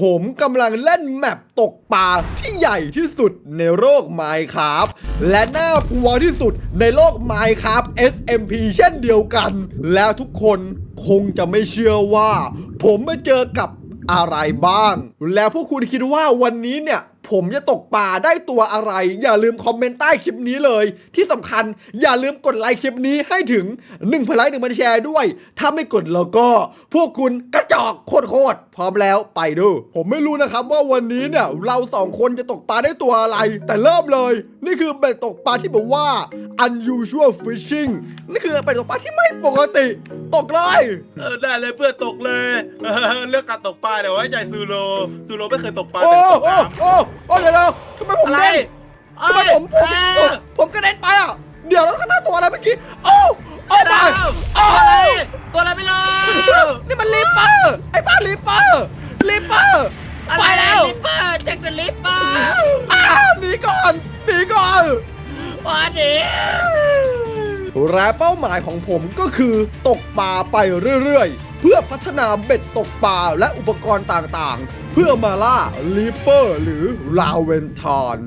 ผมกำลังเล่นแมปตกปลาที่ใหญ่ที่สุดในโลกไมค์ครับและน่ากลัวที่สุดในโลกไมครับ SMP เช่นเดียวกัน แล้วทุกคนคงจะไม่เชื่อว่า ผมมาเจอกับอะไรบ้าง แล้วพวกคุณคิดว่าวันนี้เนี่ย ผมจะตกปลาได้ตัวอะไร อย่าลืมคอมเมนต์ใต้คลิปนี้เลย ที่สำคัญอย่าลืมกดไลค์คลิปนี้ให้ถึง1พันไลค์1พันแชร์ด้วย ถ้าไม่กดแล้วก็ พวกคุณกระจอกโคตรๆพร้อมแล้วไปดู ผมไม่รู้นะครับว่าวันนี้เนี่ยเราสองคนจะตกปลาได้ตัวอะไร แต่เริ่มเลย นี่คือเบ็ดตกปลาที่แบบว่า unusual fishing นี่คือเบ็ดตกปลาที่ไม่ปกติ ตกเลยเออได้เลยเพื่อนตกเลยเออเรื่องการตกปลาเดี๋ยวไว้ใจซูโรซูโรไม่เคยตกปลาโอ้แต่ตกโอ้น้ำ โอ้โอ้เดี๋ยวๆทำไมผมอะไรเด้งทำไมผมผมเอ้ผมยผมกระเด็นไปอะ เดี๋ยวแล้วข้างหน้าตัวอะไรเมื่อกี้โอ้โอ้เอ้ไปยโอ้ตัวอะไรตัวอะไรไม่รู้ นี่มันลิปเปอร์ไอ้ฟ้าลิปเปอร์ลิปเปอร์ไปแล้วลิปเปอร์แจ็คเดอะลิปเปอร์อ้าวหนีก่อนหนีก่อนวันนี้และเป้าหมายของผมก็คือตกปลาไปเรื่อยๆ เพื่อพัฒนาเบ็ดตกปลาและอุปกรณ์ต่างๆ เพื่อมาล่าลิปเปอร์หรือลาเวนทอน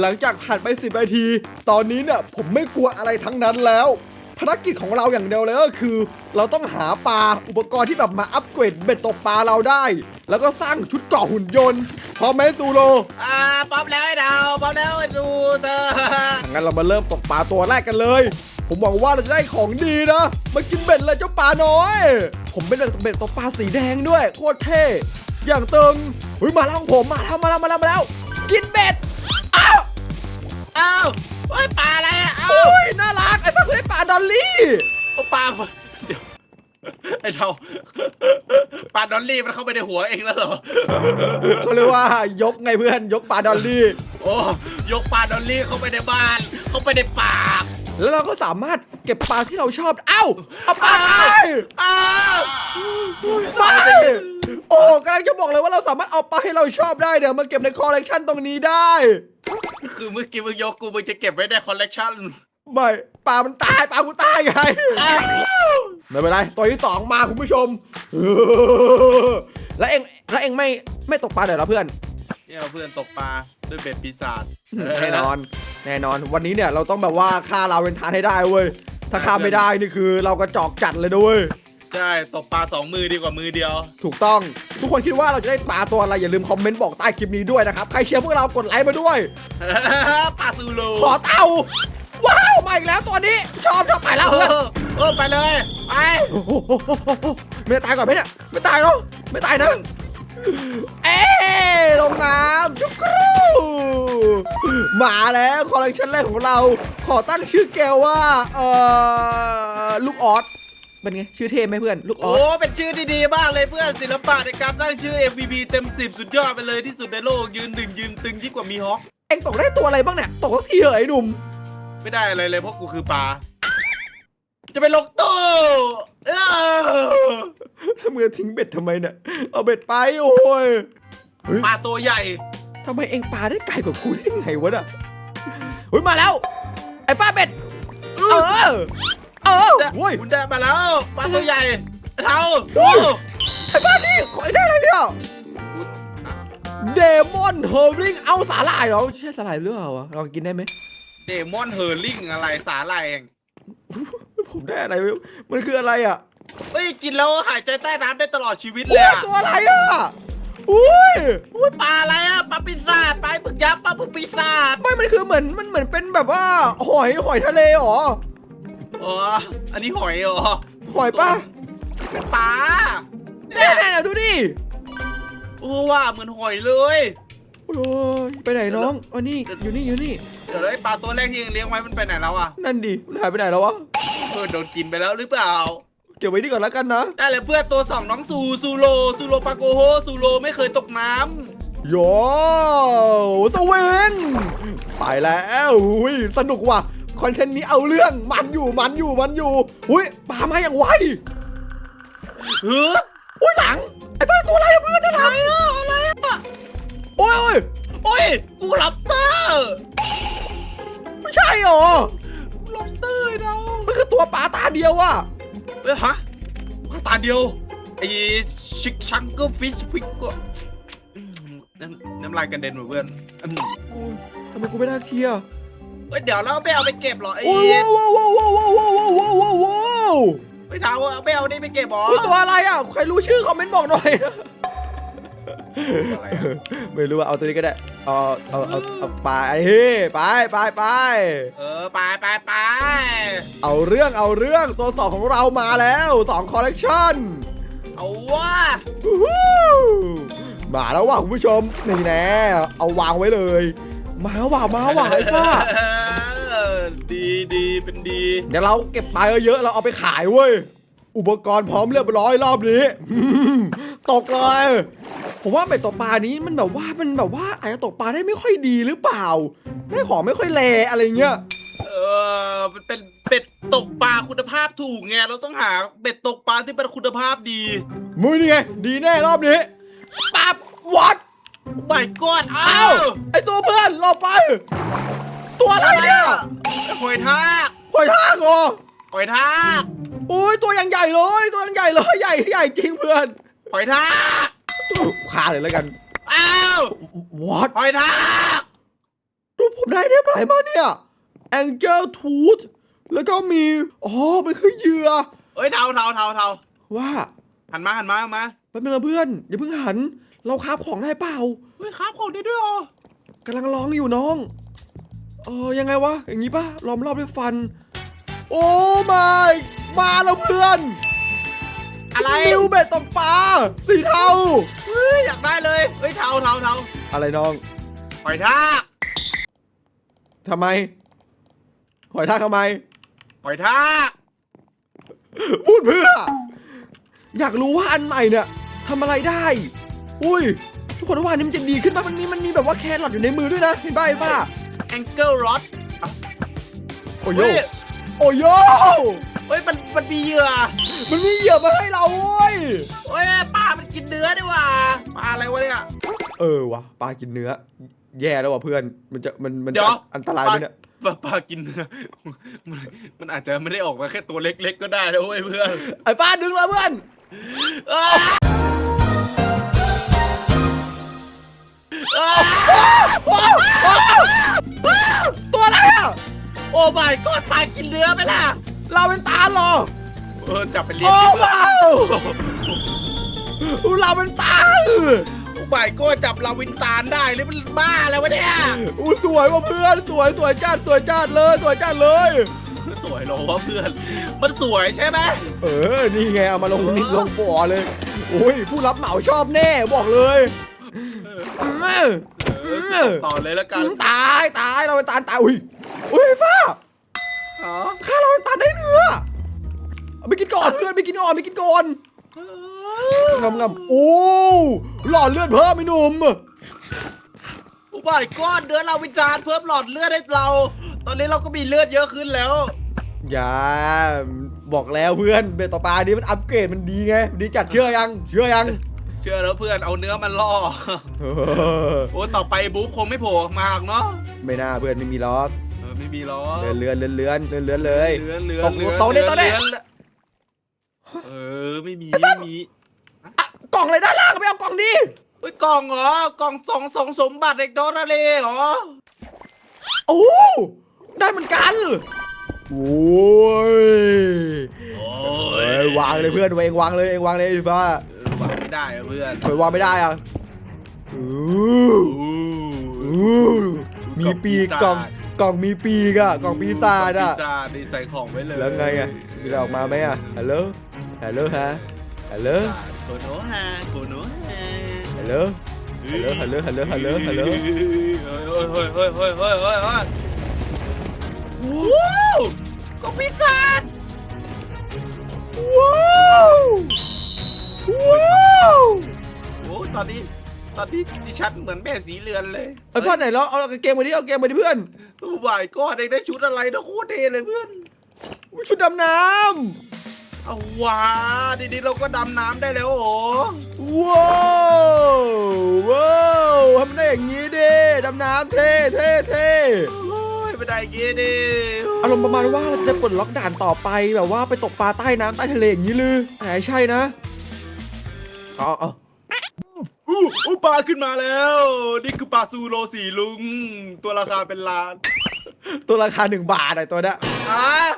หลังจากผ่านไป10นาที ตอนนี้เนี่ยผมไม่กลัวอะไรทั้งนั้นแล้ว ภารกิจของเราอย่างเดียวเลยก็คือ เราต้องหาปลาอุปกรณ์ที่แบบมาอัปเกรดเบ็ดตกปลาเราได้ แล้วก็สร้างชุดเกราะหุ่นยนต์ พร้อมไหมซูโรอ่าป๊อปแล้วไอ้ดาวป๊อปแล้วไอ้ดูเตอร์งั้นเรามาเริ่มตกปลาตัวแรกกันเลย ผมหวังว่าเราจะได้ของดีนะมากินเบ็ดเลยเจ้าปลาน้อย ผมเป็นเบ็ดเบ็ดตกปลาสีแดงด้วยโคตรเท่ อย่างตึงเฮ้ยมาแล้วของผมมาแล้วมาแล้วมาแล้วมาแล้ว กินเบ็ดอ้าวอ้าวโอ้ยปลาอะไรอะอ้าวโอ้ยน่ารักไอ้ป้าคือได้ปลาดอลลี่โอ้ปลาเดี๋ยวไอ้เราปลาดอลลี่มันเข้าไปในหัวเองแล้วเหรอเขาเรียกว่ายกไงเพื่อนยกปลาดอลลี่ โอ้ยกปลาดอลลี่เข้าไปในบ้าน เข้าไปในปาก แล้วเราก็สามารถเก็บปลาที่เราชอบ เอ้า เอาปลาไปอ้าวไม่โอ้กำลังจะบอกเลยว่าเราสามารถเอาปลาให้เราชอบได้เดี๋ยวมาเก็บในคอลเลกชันตรงนี้ได้ คือเมื่อกี้มึงยกกูมึงจะเก็บไว้ในคอลเลกชันไม่ปลามันตายปลากูตายไงอ้าวไม่เป็นไรตัวที่สองมาคุณผู้ชมเออแล้วเองแล้วเองไม่ไม่ตกปลาเหรอเพื่อน เนี่ยเพื่อนตกปลาด้วยเบ็ดปีศาจแน่นอน แน่นอน วันนี้เนี่ยเราต้องแบบว่าฆ่าเราเป็นทานให้ได้เว้ย ถ้าฆ่าไม่ได้นี่คือเรากระจอกจัดเลยด้วยใช่ ตกปลาสองมือดีกว่ามือเดียว ถูกต้อง ทุกคนคิดว่าเราจะได้ปลาตัวอะไรอย่าลืมคอมเมนต์บอกใต้คลิปนี้ด้วยนะครับ ใครเชียร์พวกเรากดไลค์มาด้วย ปลาซูโรขอเต่า ว้าวมาอีกแล้วตัวนี้ ชอบชอบไปแล้วเอเพื่อนอเออไปเลยไปโอ้โหไม่ตายก่อนไหมเนี่ย ไม่ตายเนาะไม่ตายนะเอ๊ ลงน้ำจุกรูมาแล้วคอลเลคชันแรกของเราขอตั้งชื่อแกวว่าเอ่อลูกออสเป็นไงชื่อเท่ไหมเพื่อนลูกอโอ้อสเป็นชื่อที่ดีมากเลยเพื่อนศิลปะในการตั้งชื่อ MVP เต็ม 10 สุดยอดไปเลยที่สุดในโลกยืนหนึ่งยืนตึงยิ่งกว่ามีฮอคเอ็งตกได้ตัวอะไรบ้างเนี่ยตกสักทีเหรอไอ้หนุ่มไม่ได้อะไรเลยเพราะกูคือปลาจะไปลงตู้เออทำไมทิ้งเบ็ดทำไมเนี่ยเอาเบ็ดไปโอ้ย เฮ้ย ปลาตัวใหญ่ ทำไมเอ็งปลาได้ไกลกว่ากูได้ไงวะน่ะเฮ้ยมาแล้ว ไอ้ฟ้าเบ็ด เออ เออโว้ย คุณได้มาแล้วปลาตัวใหญ่เท่าโอ้ยไอ้บ้านนี่ขอได้อะไรเนี่ยเดมอนเฮอร์ริงเอาสาหร่ายเหรอใช่สาหร่ายหรือเปล่าวะลองกินได้ไหม เดมอนเฮอร์ลิงอะไรสาหร่ายเองผมได้อะไรไม่รู้มันคืออะไรอะ เฮ้ยกินแล้วหายใจใต้น้ำได้ตลอดชีวิตเลโอ้ยยอะตัวอะไรอะ อุ้ยอุ๊ยปลาอะไรอะปลาปีศาจปลาปึกยักษ์ปลาปึกปีศาจไม่มันคือเหมือนมันเหมือนเป็นแบบว่าหอยหอยทะเลเหรออ๋ออันนี้หอยเหรอหอยป่ะเป็นปลาแน่แน่ๆดูดิโอ้ว่าเหมือนหอยเลยโอ้ยไปไหนน้องอันนี้อยู่นี่อยู่นี่เดี๋ยวไอ้ปลาตัวแรกที่เองเลี้ยงไว้มันไปไหนแล้วอะนั่นดิมันหายไปไหนแล้ววะเพื่อนโดนกินไปแล้วหรือเปล่า เก็บไว้นี่ก่อนแล้วกันนะ ได้เลยเพื่อนตัวสองน้องซูซูโรซูโรปาโกโฮซูโรไม่เคยตกน้โยสวิงไปแล้วอุ้ยสนุกว่ะคอนเทนต์นี้เอาเรื่องมันอยู่มันอยู่มันอยู่อุ้ยปลามาอย่างไวำเฮ้ออุ้ยหลังไอ้เพื่อนตัวอะไรอะเพื่อนด้านหลังอะไรอะโอ้ยโอ้ยโอ้ยกูลับสเตอร์ไม่ใช่หรอกูลับสเตอร์ไอ้ดาวมันคือตัวปลาตาเดียวอะ เฮ้ยฮะปลาตาเดียวไอ้ชชิคชังก็ฟิชฟิกก็น้ำน้ำลายกระเด็นหมดเพื่อนอืมโอ้ยทำไมกูไม่น่าเคลียร์เฮ้ยเดี๋ยวเราไม่เอาไปเก็บหรอไอ้โอ้ยว้าวว้าวว้าวว้าวว้าวว้าวว้าวว้าวไม่ทาว่าไม่เอานี่ไปเก็บหรอ อุ๊ยตัวอะไรอะ ใครรู้ชื่อคอมเมนต์บอกหน่อย อะไรอะไม่รู้ว่าเอาตัวนี้ก็ได้ เอาเอาเอาเอาไปเฮ้ไปไปไป เออไปไปไปเอาเรื่องเอาเรื่องตัวสองของเรามาแล้วสองคอลเลกชันเอาว่ามาแล้วว่ะคุณผู้ชมนี่แน่เอาวางไว้เลย มาว่ะมาว่ะไอ้ฟ้าเออดีดีเป็นดี เดี๋ยวเราเก็บปลาเยอะๆเราเอาไปขายเว้ย อุปกรณ์พร้อมเรียบร้อยรอบนี้ ตกเลย ผมว่าเบ็ดตกปลานี้มันแบบว่ามันแบบว่าอาจจะตกปลาได้ไม่ค่อยดีหรือเปล่า ได้ของไม่ค่อยแลอะไรเงี้ย เออมันเป็นเบ็ดตกปลาคุณภาพถูกไง เราต้องหาเบ็ดตกปลาที่เป็นคุณภาพดีมือนี่ไงดีแน่รอบนี้ปับวัดไม่กอดเอ้าเอ้าไอ้ตัวเพื่อนรอไป ตัวอะไรเนี่ยหอยทากหอยทากเหรอหอยทากโอ้ยตัวอย่างใหญ่เลย ตัวอย่างใหญ่เลยใหญ่ใหญ่จริงเพื่อน หอยทาก ฆ่าเลยแล้วกัน อ้าววัดหอยทากดูผมได้ได้ไหนมาเนี่ย Angel Tooth แล้วก็มี อ๋อ มันคือเหยื่อ เอ้ยเทาเทาเทาเทาว่าหันมาหันมาหันมาแป๊บนึงนะเพื่อน อย่าเพิ่งหัน เราคาบของได้เปล่าเฮ้ยครับของได้ด้วยเหรอกำลังร้องอยู่น้อง เออยังไงวะ อย่างงี้ปะล้อมรอบด้วยฟัน โอ้ไม่มาแล้วเพื่อน อะไรนิวเบ็ดตกปลาสีเทาเฮ้ยอยากได้เลยเฮ้ยเทาเทาเทาอะไรน้องหอยทากทำไม หอยทากทำไมหอยทากพูดเพื่อ อยากรู้ว่าอันใหม่เนี่ยทำอะไรได้ อุ้ย ทุกคนว่าอันนี้มันจะดีขึ้นป่ะมันมีมันมีแบบว่าแครอทอยู่ในมือด้วยนะ เห็นป่ะไอ้ฟ้าแองเกิลรอดโอ้โยเฮ้ยโอ้โย เฮ้ยมันมันมีเหยื่อมันมีเหยื่อมาให้เราเว้ยเฮ้ยปลามันกินเนื้อดีกว่าปลาอะไรวะเนี่ยเออวะปลากินเนื้อ แย่แล้วว่ะเพื่อนมันจะมันมันเดี๋จะยว อันตรายไหมเนี่ยปลาปลากินเนื้อมันมันอาจจะไม่ได้ออกมาแค่ตัวเล็กๆก็ได้นะเว้ยเพื่อนไอ้ฟ้าดึงเลยเพื่อนอ้าอ้าโอ้โอ้ตัวอะไรอะโอ้ my god ปลากินเนื้อไหมล่ะ เราเป็นตาเหรอ เออจับไปเลี้ยงโอ้ดีกว่าว้าวเราเป็นตาโอ้ my god จับลาวินตานได้หรือมันบ้าแล้ววะเนี่ยอู้สวยว่ะเพื่อนสวยสวยจัดสวยจัดเลย สวยจัดเลย สวยเหรอวะเพื่อน มันสวยใช่ไหมเออ นี่ไงเอามาลงนิดลงบ่อเลยโอ้ยผู้รับเหมาชอบแน่บอกเลยอืมเออต่อเลยแล้วกัน ตายตายเราเป็นตาลตายอุ้ยอุ้ยฟ้า อ๋อข้าเราเป็นตาลได้เนื้อเอาไปกินก่อนเพื่อนไปกินก่อนไปกินก่อนงำงำโอ้หลอดเลือดเพิ่มไอ้หนุ่มโอ้ my god เดือนลาวินตานเพิ่มหลอดเลือดให้เรา ตอนนี้เราก็มีเลือดเยอะขึ้นแล้ว อย่าบอกแล้วเพื่อนเบตต่อปลานี้มันอัปเกรดมันดีไง ดีจัดเชื่อยัง เชื่อยัง เชื่อแล้วเพื่อนเอาเนื้อมันล่อเออโอ้ต่อไปบุ๊คคงไม่โผล่ออกมาหรอกเนาะไม่น่าเพื่อนไม่มีล็อกเออ ไม่มีล้อเลื่อนเลื่อนเลื่อนเลื่อนเลื่อนเลื่อนเลย เลือนเลือตนกเลือนตกดิตกดิเลือนเออไม่มีไม่มีอะกล่องเลยด้านล่างไม่เอากล่องดิเฮ้ยกล่องเหรอกล่องสองสองสมบัติเด็กโดนทะเลเหรอโอ้ได้เหมือนกันโอ้ยโอ้เอ้ยวางเลยเพื่อนเองวางเลยเองวางเลยไอ้ฟ้าเออวางไม่ได้อะเพื่อนทำไมวางไม่ได้อะอู้อู้ มีปีกกล่องกล่องมีปีกอะกล่องปีศาจอะปีศาจใส่ของไว้เลยแล้วไงอะมีอะไรออกมาไหมอะฮัลโหลฮัลโหลฮะฮัลโหลโคโนฮาโคโนฮาฮัลโหลฮัลโหลฮัลโหลฮัลโหลฮัลโหลเฮ้ยเฮ้ยเฮ้ยเฮ้ยเฮ้ยเฮ้ยว้าวกล่องปีศาจว้าวว้าวโอ้ตอนนี้ ตอนนี้ดิฉันเหมือนแม่สีเรือนเลยไอ้พ่อไหนแล้วเอาเกมมาดิเอาเกมมาดิเพื่อนโอ้บายก็เด็กได้ชุดอะไรนะโคตรเท่เลยเพื่อนชุดดำน้เอาว้าดีๆเราก็ดำน้ำได้แล้วโอ้ำว้าวว้าวทำได้อย่างนี้ดิดำน้ำเท่เท่เท่โอ้ยไม่ได้เงี้ยดิอารมณ์ประมาณว่าเราจะปลดล็อกด่านต่อไปแบบว่าไปตกปลาใต้น้ำใต้ทะเลอย่างนี้ลือแต่ใช่นะอ๋ออ๋อ อู้อู้ปลาขึ้นมาแล้ว นี่คือปลาซูโรสีลุง ตัวราคาเป็นล้านตัวราคาหนึ่งบาทไอ้ตัวเนี้ยอะ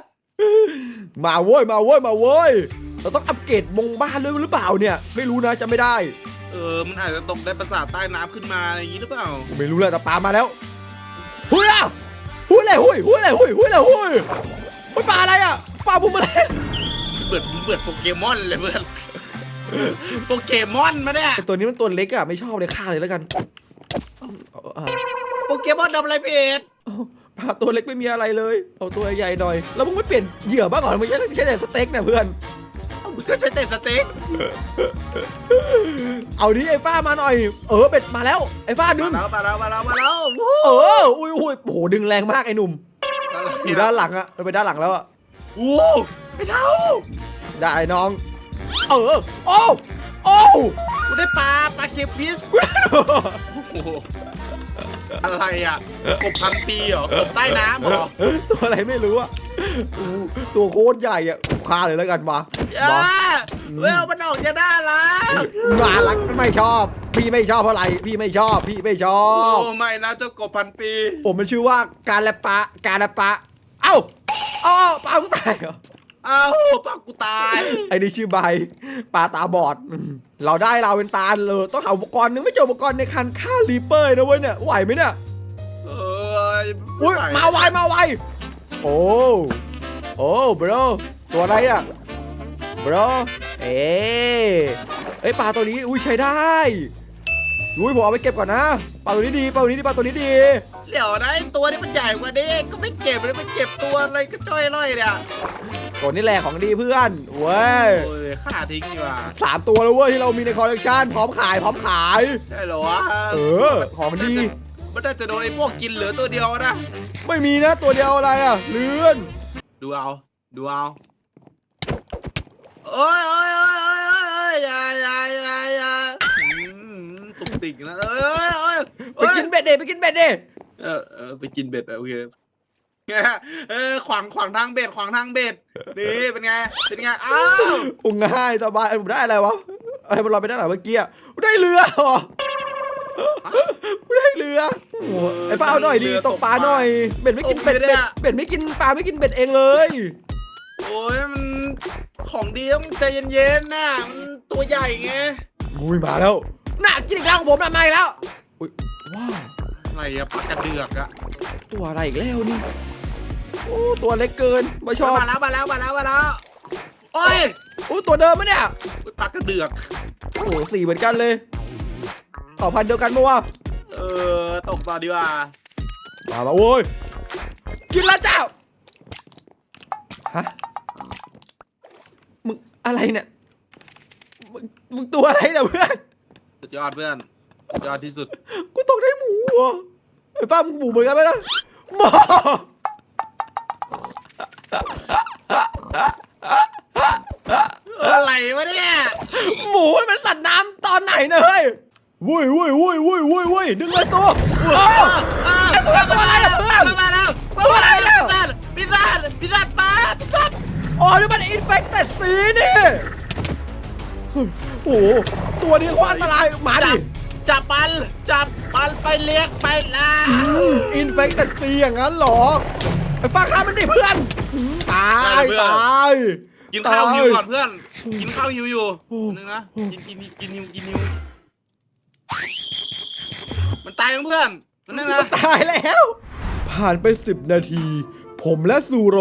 มาเว้ยมาเว้ยมาเว้ยเราต้องอัปเกรดมงบ้านด้วยหรือเปล่าเนี่ย ไม่รู้นะจะไม่ได้ เออ มันอาจจะตกได้ประสาทใต้น้ำขึ้นมาอะไรอย่างนี้หรือเปล่า ไม่รู้เลยแต่ปลามาแล้วหุยอะหุยเลยหุยหุยเลยหุยหุยเลยหุยหุยปลาอะไรอะปลาบุ้มอะไรเปิดเปิดโปเกมอนเลยเพื่อน โปเกมอนมาเนี่ยไอ้ตัวนี้มันตัวเล็กอะไม่ชอบเลยฆ่าเลยแล้วกันเอาเอาโปเกมอนทำอะไรพี่เอ็ดเอาปลาตัวเล็กไม่มีอะไรเลย เอาตัวใหญ่หน่อย แล้วมึงไม่เปลี่ยนเหยื่อบ้างเหรอมึงแค่แค่แต่สเต็กเนี่ยเพื่อนมึงก็ใช้แต่สเต็กเอาดิไอ้ฟ้ามาหน่อย เออเป็ดมาแล้ว ไอ้ฟ้าดึมาง แล้วมาแล้วมาแล้วมาแล้วเออ อุ้ยอุ้ยโอ้โหดึงแรงมากไอ้หนุ่ม อยู่ด้านหลังอะมันไปด้านหลังแล้วอะโอ้ไม่เท่าได้น้อง เออ โอ้โอ้กูได้ปลาปลาเคฟิสโอ้โหอะไรอะกบพันปีเหรอกบใต้น้ำเหรอตัวอะไรไม่รู้อะอู้ตัวโคตรใหญ่อะฆ่าเลยแล้วกันมาอ่ามา เว้ยเอามันออกจะได้ละมาลักไม่ชอบ พี่ไม่ชอบเพราะอะไร พี่ไม่ชอบ พี่ไม่ชอบ โอ้ไม่นะเจ้ากบพันปี ผมมันชื่อว่าการละปะ การละปะ เอ้าเอ้าปลามึงตายเหรอ อ้าวปลากูตาย ไอ้นี่ชื่อใบปลาตาบอดอืมเราได้เราเป็นตาเลยต้องหาอุปกรณ์นึงไม่เจออุปกรณ์ในการฆ่ารีเปอร์นะเว้ยเนี่ยไหวไหมเนี่ย เอออุ้ยมาไวมาไวโอ้โอ้บรตัวอะไรอะบรเอ๊เอ้ยปลาตัวนี้อุ้ยใช้ได้อุ้ยผมเอาไปเก็บก่อนนะปลาตัวนี้ดีปลาตัวนี้ดีปลาตัวนี้ดีเดี๋ยวนะไอ้ตัวนี้มันใหญ่กว่านี้ก็ไม่เก็บเลยมันเก็บตัวอะไรก็จ้อยร่อยเนี่ย ตัวนี้แหละของดีเพื่อนเว้ยโอ้ยฆ่าทิ้งดีกว่าสามตัวแล้วเว้ยที่เรามีในคอลเลกชันพร้อมขายพร้อมขาย ใช่เหรอวะเออ ของดี มันน่าจะโดนไอ้พวกกินเหลือตัวเดียวนะ ไม่มีนะตัวเดียวอะไรอะเลื่อนดูเอา ดูเอาโอ้ยโอ้ยโอ้ยโอ้ยโอ้ยโอ้ยอย่าอย่าอย่าอย่าอืมตุกติกนะเอ้ยเอ้ยเอ้ยไปกินเบ็ดเดไปกินเบ็ดเดเออเออไปกินเบ็ดอะโอเคเออขวางขวางทางเบ็ดขวางทางเบ็ด นี่เป็นไง เป็นไง อ้าวโอ้ง่ายสบายผมได้อะไรวะอะไรมันลอยไปด้านหลังเมื่อกี้อะได้เรือเหรอได้เรือโอ้โหไอ้ป้าเอาหน่อยดีตกปลาหน่อย เบ็ดไม่กินเบ็ดเบ็ดเบ็ดไม่กินปลาไม่กินเบ็ดเองเลย โอ้ยมันของดีต้องใจเย็นๆนะมันตัวใหญ่ไงอุ้ยมาแล้วน่ากินอีกแล้วของผมน่ะมาอีกแล้วอุ้ยว้าวอะไรอะปลากระเดือกอะตัวอะไรอีกแล้วนี่ โอ้ตัวเล็กเกินไม่ชอบมาแล้วมาแล้วมาแล้วมาแล้วโอ้ยโอ้ตัวเดิมมะเนี่ยอุ๊ยปลากระเดือกโอ้โหสีเหมือนกันเลยต่อพันธุ์เดียวกันปะวะเออตกต่อดีกว่ามามาโว้ยกินแล้วเจ้าฮะมึงอะไรเนี่ยมึงมึงตัวอะไรเนี่ยเพื่อนสุดยอดเพื่อนสุดยอดที่สุด กูตกได้หมูเหรอไอ้ป้ามึงหมูเหมือนกันไหมนะหมอ อะไรวะเนี่ยหมูมันเป็นสัตว์น้ำตอนไหนเนะเฮ้ยวุ้ยวุ้ยวุ้ยวุ้ยวุ้ยวุ้ยดึงเลยตัวโอ้ไอ้ตัวตัวอะไรอะเพื่อนมาแล้วตัวอะไรอะพิซซ่าพิซซ่าปลาพิซซ่าอ๋อนี่มันอินเฟคเต็ดสีนี่เฮ้ยโอ้โหตัวนี้โคตรอันตรายหมาจัดิบจับปันจับปันไปเลี้ยงไปละอินเฟคเต็ดซีอย่างนั้นเหรอไอ้ฟ้าข้ามันดิเพื่อนหืม ตายตายกินข้าวตายหิวก่อนเพื่อน กินข้าวหิวอยู่โอ้นึงนะกินกินกินหิวกินหิวมันตายยังเพื่อนมันนึงนะตายแล้ว ผ่านไป10นาที ผมและซูโร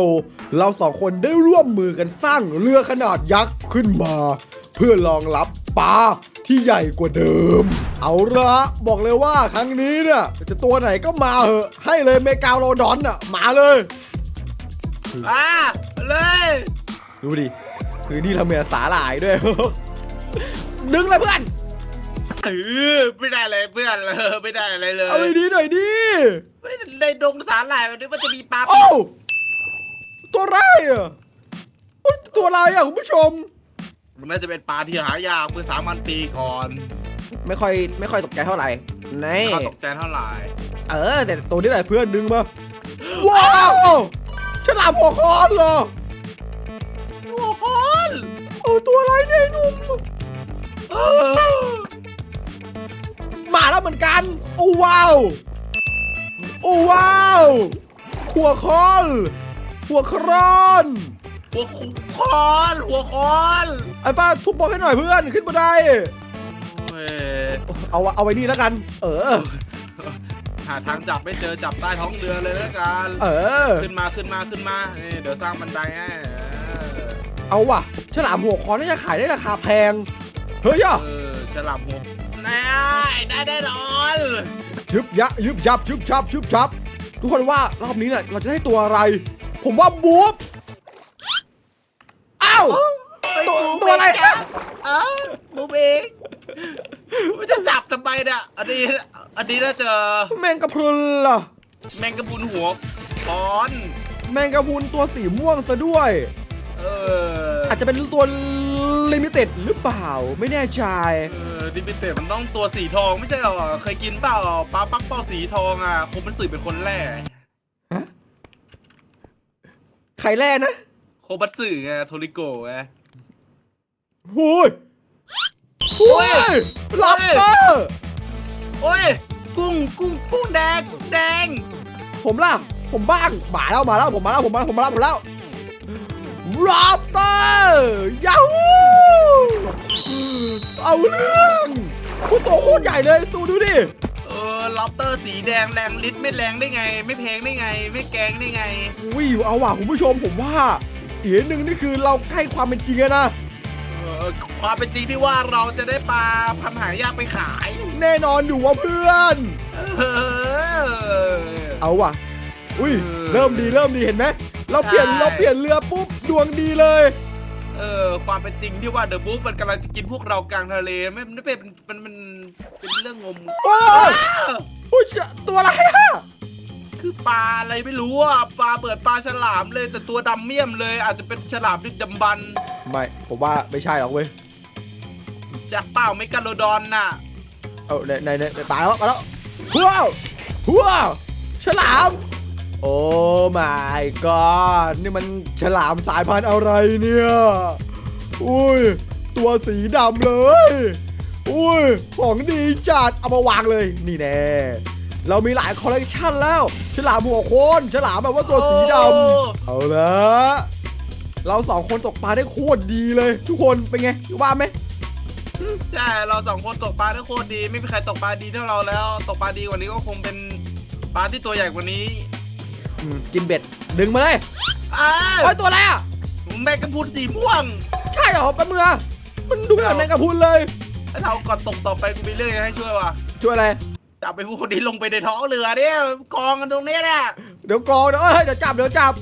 เราสองคนได้ร่วมมือกันสร้างเรือขนาดยักษ์ขึ้นมา เพื่อรองรับปลาที่ใหญ่กว่าเดิม เอาละบอกเลยว่าครั้งนี้เนี่ยจะตัวไหนก็มาเหอะ ให้เลยเมกาโลดอนอะมาเลย อ่าเลยดูดิคือนี่เราเมียสาหร่ายด้วย ดึงเลยเพื่อน เออไม่ได้เลยเพื่อนเออไม่ได้อะไรเลยเอาไปดีหน่อยดิไม่ในดงสาหร่ายมันนึกว่าจะมีปลาโอ้าตัวไรายอะโอ๊ยตัวอะไรอะคุณผู้ชม มันน่าจะเป็นปลาที่หายากเมื่อสามพันปีก่อนไม่ค่อยไม่ค่อยตกใจเท่าไหร่นี่ข้าตกใจเท่าไหร่ เออ แต่ตัวนี้แหละเพื่อนดึงมา ว้าว ฉลามหัวคอนเหรอโอ้โหเออตัวอะไรเนี่ยไอ้หนุ่มเออมาแล้วเหมือนกัน โอ้ว้าว โอ้ว้าว หัวคอน หัวครอน หัวคอนหัวคอนไอ้ฟ้าทุบบล็อกให้หน่อยเพื่อน ขึ้นมาได้เว้ยเอาเอาไว้นี่แล้วกัน เออ หาทางจับไม่เจอจับใต้ท้องเรือเลยแล้วกันเออ ขึ้นมาขึ้นมาขึ้นมานี่เดี๋ยวสร้างบันไดให้เออเอาว่ะฉลามหัวคอนน่าจะขายได้ราคาแพง เฮ้ยอะเออฉลามหัวแน่ได้ได้นอนยึบยะยึบยับยึบชับยึบชับ ทุกคนว่ารอบนี้เนี่ยเราจะได้ตัวอะไร ผมว่าบู๊บอ้าว ตัวตัวอะไรเอ้าบูเองมันจะจับทำไมเนี่ยอันนี้อันนี้น่าจะแมงกะพรุนเหรอแมงกะพรุนหัวคอน แมงกะพรุนตัวสีม่วงซะด้วย เอออาจจะเป็นตัวลิมิเต็ดหรือเปล่าไม่แน่ใจ เออดิบิเตมันต้องตัวสีทองไม่ใช่เหรอ เคยกินเปล่าปลาปักเป้าสีทองอะคงเป็นสื่อเป็นคนแรกใครแร่นะ โคบัตสึไงโทริโกะไง หุยหุยลับเตอร์โอ้ย กุ้งกุ้งกุ้งแดงกุ้งแดง ผมล่ะ ผมบ้างมาแล้วมาแล้วผมมาแล้วผมมาแล้วผมมาแล้วผมมาแล้ว lobster ยาฮูเอาเรื่องโอ้ตัวโคตรใหญ่เลยสูดูดิ เออล็อบเตอร์สีแดงแรงลิตรไม่แรงได้ไง ไม่แพงได้ไง ไม่แกงได้ไง อุ้ยเอาว่ะคุณผู้ชมผมว่าอีกนิดนึงนี่คือเราใกล้ความเป็นจริงแล้วนะเออความเป็นจริงที่ว่าเราจะได้ปลาพันธุ์หายากไปขาย แน่นอนอยู่ว่าเพื่อน เออ เอาว่ะ อุ้ย เออ เริ่มดีเริ่มดีเห็นไหมเราเปลี่ยนใช่เราเปลี่ยนเรือปุ๊บดวงดีเลย เออ ความเป็นจริงที่ว่าเดอะบุ๊กมันกำลังจะกินพวกเรากลางทะเลไม่ไม่เป็นมันมันเป็นเรื่องงมโอ้ยอุ้ยเจ้าตัวอะไรอะ คือปลาอะไรไม่รู้อะปลาเปิดปลาฉลามเลย แต่ตัวดำเมี่ยมเลย อาจจะเป็นฉลามดึกดำบรรพ์ไม่ผมว่าไม่ใช่หรอกเว้ยจากเปล่าเมกาโลดอนน่ะ เอาในในในในตายแล้วมาแล้วว้าวว้าวฉลาม โอ้ my god นี่มันฉลามสายพันธุ์อะไรเนี่ยอุ้ยตัวสีดำเลย อุ้ย ของดีจัด เอามาวางเลย นี่แน่ เรามีหลายคอลเลกชันแล้ว ฉลามหัวโคนฉลามแบบว่าตัวสีดโอ้ำเอาละเราสองคนตกปลาได้โคตรดีเลย ทุกคนเป็นไงว่าไหมใช่เราสองคนตกปลาได้โคตรดี ไม่มีใครตกปลาดีเท่าเราแล้ว ตกปลาดีกว่านี้ก็คงเป็นปลาที่ตัวใหญ่กว่านี้อืมกินเบ็ดดึงมาเลยอ้าโอ้ยตัวอะไรอะแมงกะพรุนสีม่วง ใช่เหรอแป๊บนึงนะมันดูไม่เหมือนแมงกะพรุนเลยถ้าเราก่อนตกต่อไปกูมีเรื่องจะให้ช่วยว่ะช่วยอะไร จับไปพวกคนนี้ลงไปในท้องเรือเนี่ยกองกันตรงเนี้ยเนี่ยเดี๋ยวกองเดี๋ยวเอ้ยเดี๋ยวจับเดี๋ยวจับ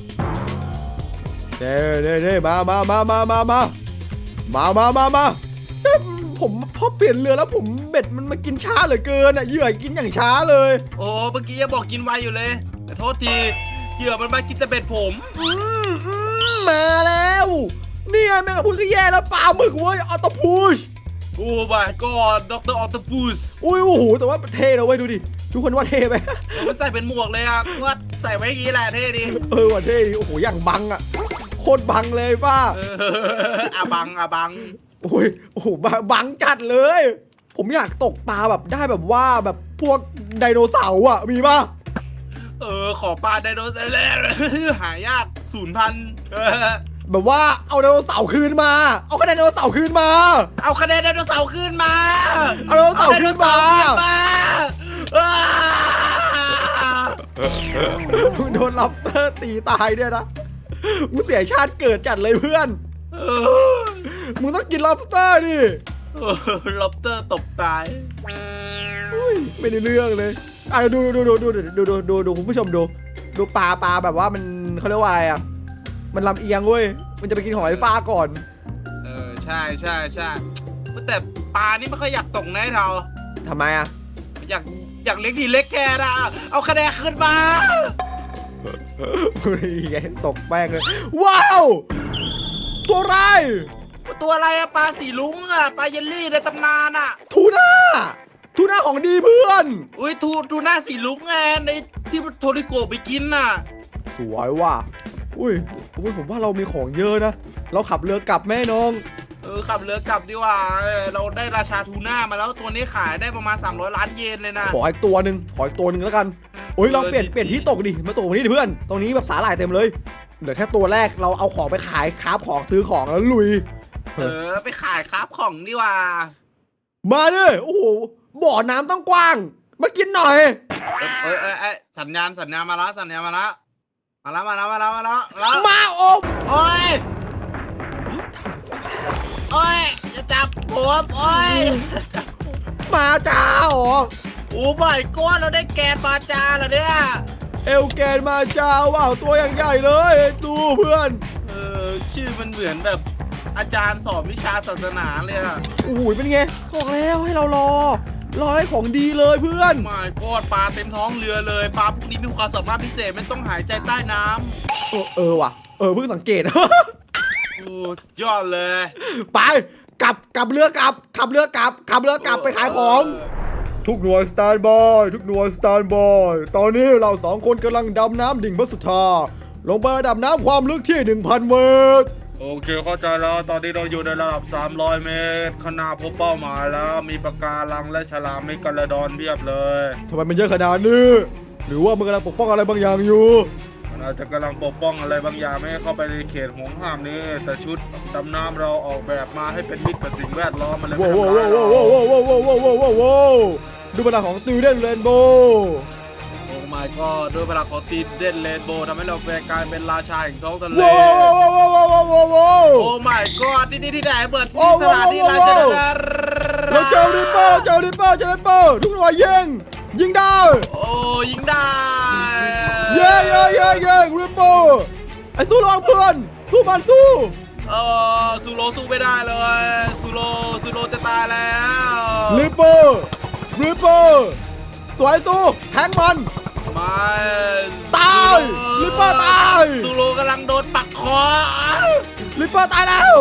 เน่เน่เน่มามามามามามามามามามาเอ๊ะผมพอเปลี่ยนเรือแล้วผมเบ็ดมันมากินช้าเหลือเกินอะเหยื่อกินอย่างช้าเลย โอ้เมื่อกี้ยังบอกกินไวอยู่เลยแต่โทษทีเหยื่อมันมากินแต่เบ็ดผมอืมอืมมาแล้ว เนี่ยแมงกะพรุนก็แย่แล้วปลาหมึกเว้ยออตพุช โอ้ my god ดรออตปูสอุ้ยโอ้โหแต่ว่าเท่นะเว้ยดูดิทุกคนว่าเท่ไหมมันใส่เป็นหมวกเลยอะก็ใส่ไว้อย่างนี้แหละเท่ดีเออว่าเท่ดิโอ้โหอย่างบังอะโคตรบังเลยป้าเอออาบังอาบังโอ้ยโอ้โหบังบังจัดเลย ผมอยากตกปลาแบบได้แบบว่าแบบพวกไดโนเสาร์อะมีป่ะเออ ขอปลาไดโนเสาร์หายากศูนย์พันเออ แบบว่าเอาไดโนเสาร์คืนมา เอาคะแนนไดโนเสาร์คืนมา เอาคะแนนไดโนเสาร์ขึ้นมาเอาไดโนเสาร์ขึ้นมาเอาไดโนเสร์ขึ้นมาอ้ามึงโดนล็อบสเตอร์ตีตายเนี่ยนะ มึงเสียชาติเกิดจัดเลยเพื่อน เออมึงต้องกินล็อบสเตอร์ดิเออล็อบสเตอร์ตบตาย อุ้ยไม่ได้เรื่องเลย อะดูดูดูดูดูดูดูดูดูคุณผู้ชมดู ดูปลาปลาแบบว่ามันเขาเรียกว่าอะไรอะ มันลำเอียงเว้ย มันจะไปกินหอยฟ้าก่อน เออใช่ใช่ใช่แต่ปลานี่ไม่ค่อยอยากตกนะไอ้เทาทำไมอะ อยากอยากเล็กทีเล็กแค่นะเอาคะแนนขึ้นมาไงตกแป้งเลย ว้าว ตัวอะไร ตัวอะไรอะปลาสีลุงอะปลาเยลลี่ในตำนานอะทูน่า ทูน่าของดีเพื่อน อุ้ยทูทูหน้าสีลุงไงในที่โทริโกะไปกินน่ะ สวยว่ะ อุ้ย อุ้ยผมว่าเรามีของเยอะนะ เราขับเรือกลับแม่น้องเออขับเรือกลับดีกว่าเออเราได้ราชาทูน่ามาแล้วตัวนี้ขายได้ประมาณ 300 ล้านเยนเลยนะ ขออีกตัวหนึ่งขออีกตัวหนึ่งแล้วกันโอ้ยลองเปลี่ยนเออดีเปลี่ยนที่ตกดิมาตกตรงนี้ดิเพื่อน ตรงนี้แบบสาหร่ายเต็มเลยเหลือแค่ตัวแรกเราเอาของไปขายคราบของซื้อของแล้วลุย เออไปขายครับของดีกว่า มาดิโอ้โหบ่อน้ำต้องกว้าง มากินหน่อย เออเออเออเออสัญญาณสัญญาณมาแล้วสัญญาณมาแล้ว มาแล้วมาแล้วมาแล้วมาแล้วมาแล้วมาอมโอ้ยโอ้ยจะจับผมโอ้ยมาจ้าอ๋อโอ้ไม่ก้อนเราได้แกนมาจาเหรอเนี่ยเอลแกนมาจ้าว้าวตัวอย่างใหญ่เลยดูเพื่อนเออชื่อมันเหมือนแบบอาจารย์สอนวิชาศาสนาเลยอะโอ้โหเป็นไงเขาบอกแล้วให้เรารอ รอได้ของดีเลยเพื่อน ไม่ก้อนปลาเต็มท้องเรือเลย ปลาพวกนี้มีความสามารถพิเศษไม่ต้องหายใจใต้น้ำเออเออว่ะ เออเพิ่งสังเกตโอ้สุดยอดเลย ไปกลับกลับเรือกลับขับเรือกลับขับเรือกลับไปขายของ ทุกหน่วยสแตนบายทุกหน่วยสแตนบายตอนนี้เราสองคนกำลังดำน้ำดิ่งพระสุธาลงไปดำน้ำความลึกที่ 1,000 เมตร โอเคเข้าใจแล้ว ตอนนี้เราอยู่ในระดับ 300 เมตรข้างหน้าพบเป้าหมายแล้ว มีปะการังและฉลามมีกระดอนเพียบเลยทำไมมันเยอะขนาดนี้ หรือว่ามันกำลังปกป้องอะไรบางอย่างอยู่ มันอาจจะกำลังปกป้องอะไรบางอย่างไม่ให้เข้าไปในเขตห่วงห้ามนี้ แต่ชุดดำน้ำเราออกแบบมาให้เป็นมิตรกับสิ่งแวดล้อมมันเลยว้าไม่วทำว้าร้าวยว้าเราวว้าวว้าวว้าวว้าวว้าวว้าวว้าวดูพลังของติวเดนเรนโบว์โอ้ my god ด้วยเวลาของตีเด่นเรนโบว์ทำให้เรากลายเป็นราชาแห่งท้องทะเล ว้าวว้าวว้าวว้าวว้าวว้าวว้าวว้าวโอ้ my god ที่นี่ที่ไหนเปิดที่สถานที่ราวชาว้าวเราเจอริปเปอร์เราเจอริปเปอร์เจอริปเปอร์ทุกหน่วยยิงยิงได้โอ้ยิงได้เย้เย้เย้เย้ริปเปอร์ไอ้สู้ระวังเพื่อนสู้มันสู้เออซูโรสู้ไม่ได้เลยซูโรซูโรจะตายแล้วริปเปอร์ริปเปอร์สวยสู้แทงมันม่ตายลิปเปอร์ตายซูโรกำลังโดนปักคอริปเปอร์ตายแล้ว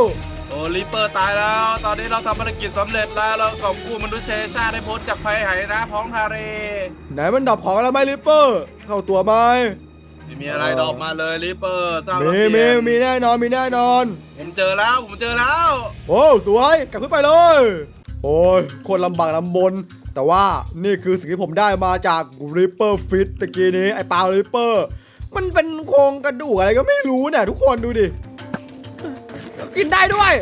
ลิปเปอร์ตายแล้ว ตอนนี้เราทำภารกิจสำเร็จแล้ว เราขอบคุณมนุษยชาติได้พ้นจากภัยหายนะพ้องทะเลไหนมันดับของแล้วไหมริปเปอร์ เข้าตัวไหมไม่มีอะไรดอกมาเลยลิปเปอร์สร้างมีระเบียงมีมีแน่นอนมีแน่นอน ผมเจอแล้วผมเจอแล้ว โอ้สวยกลับขึ้นไปเลย โอ้ยคนลำบากลำบน แต่ว่านี่คือสิ่งที่ผมได้มาจาก Ripper Fit ตะกี้นี้ไอ้ปลา Ripper มันเป็นโครงกระดูกอะไรก็ไม่รู้เนี่ยทุกคนดูดิ กินได้ด้วย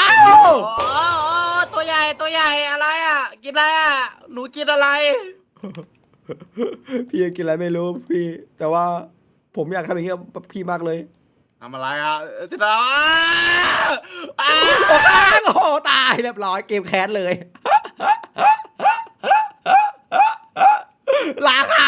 อ้าว โอ้ตัวใหญ่ตัวใหญ่อะไรอะ กินอะไรอะ หนูกินอะไร พี่กินอะไรไม่รู้พี่ แต่ว่าผมอยากทำอย่างเงี้ยกับพี่มากเลยทำอะไรอะที่เราอ้าโอ้ค้างโอ้ตายเรียบร้อยเกมแคสเลยราคา